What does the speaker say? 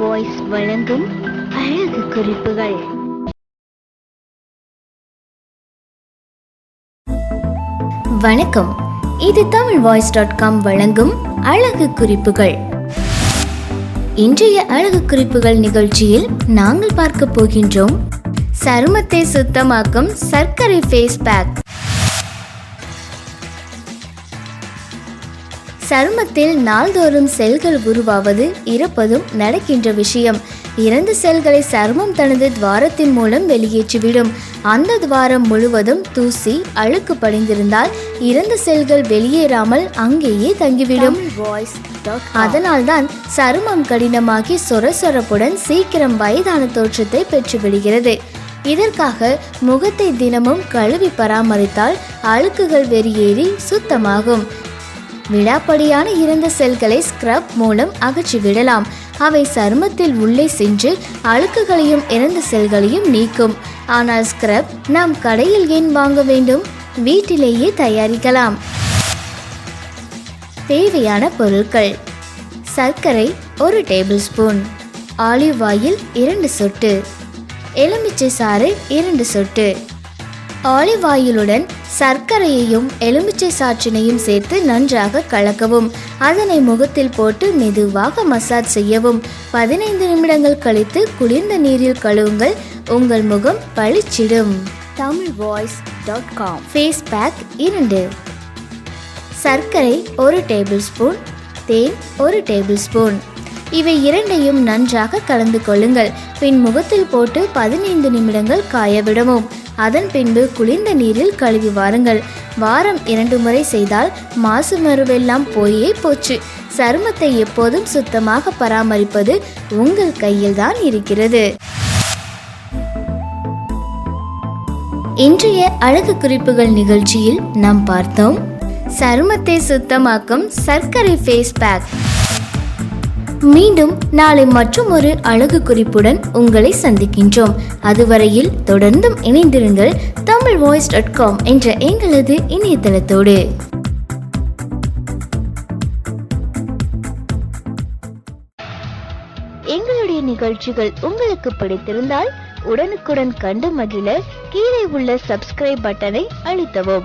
Voice வழங்கும் அழகு குறிப்புகள். வணக்கம். இது தமிழ் வாய்ஸ் டாட் காம் வழங்கும் அழகு குறிப்புகள். இன்றைய அழகு குறிப்புகள் நிகழ்ச்சியில் நாங்கள் பார்க்க போகின்றோம் சருமத்தை சுத்தமாக்கும் சர்க்கரை ஃபேஸ் பேக் சருமத்தில் நாள்தோறும் செல்கள் உருவாவது இறப்பதும் நடக்கின்ற விஷயம். இறந்த செல்களை சருமம் தனது துவாரத்தின் மூலம் வெளியேற்றிவிடும். அந்த துவாரம் முழுவதும் தூசி அழுக்கு படிந்திருந்தால் இறந்த செல்கள் வெளியேறாமல் அங்கேயே தங்கிவிடும். அதனால்தான் சருமம் கடினமாகி சொர சொரப்புடன் சீக்கிரம் வயதான தோற்றத்தை பெற்றுவிடுகிறது. இதற்காக முகத்தை தினமும் கழுவி பராமரித்தால் அழுக்குகள் வெளியேறி சுத்தமாகும். விடாப்படியான இறந்த செல்களை ஸ்க்ரப் மூலம் அகற்றி விடலாம் அவை சருமத்தில் உள்ளே சென்று அழுக்குகளையும் இறந்த செல்களையும் நீக்கும். ஆனால் ஸ்க்ரப் நாம் கடையில் ஏன் வாங்க வேண்டும்? வீட்டிலேயே தயாரிக்கலாம். தேவையான பொருட்கள். சர்க்கரை ஒரு டேபிள் ஸ்பூன். ஆலிவ் ஆயில் இரண்டு சொட்டு. எலுமிச்சை சாறு இரண்டு சொட்டு. ஆலிவ் ஆயிலுடன் சர்க்கரையையும் எலுமிச்சை சாற்றினையும் சேர்த்து நன்றாக கலக்கவும். அதனை முகத்தில் போட்டு மெதுவாக மசாஜ் செய்யவும். பதினைந்து நிமிடங்கள் கழித்து குளிர்ந்த நீரில் கழுவுங்கள். உங்கள் முகம் பளிச்சிடும். Tamil voice dot com. Face pack இரண்டு. சர்க்கரை ஒரு டேபிள் ஸ்பூன். தேன் ஒரு டேபிள் ஸ்பூன். இவை இரண்டையும் நன்றாக கலந்து கொள்ளுங்கள். பின் முகத்தில் போட்டு பதினைந்து நிமிடங்கள் காயவிடவும். அதன் பின்பு குளிர்ந்த நீரில் கழுவி வாருங்கள். வாரம் இரண்டு முறை செய்தால் மாசு மருவெல்லாம் போயே போச்சு. சருமத்தை எப்போதும் சுத்தமாக பராமரிப்பது உங்கள் கையில்தான் இருக்கிறது. இன்றைய அழகு குறிப்புகள் நிகழ்ச்சியில் நாம் பார்த்தோம். சருமத்தை சுத்தமாக்கும் சர்க்கரை ஃபேஸ் பேக் மீண்டும் நாளை மற்றும் ஒரு அழகு குறிப்புடன் உங்களை சந்திக்கின்றோம். அதுவரையில் தொடர்ந்தும் இணைந்திருங்கள் தமிழ் வாய்ஸ் டாட் காம் என்ற எங்களது இணையதளத்தோடு. எங்களுடைய நிகழ்ச்சிகள் உங்களுக்கு பிடித்திருந்தால் உடனுக்குடன் கண்டு மகிழ கீழே உள்ள சப்ஸ்கிரைப் பட்டனை அழுத்தவும்.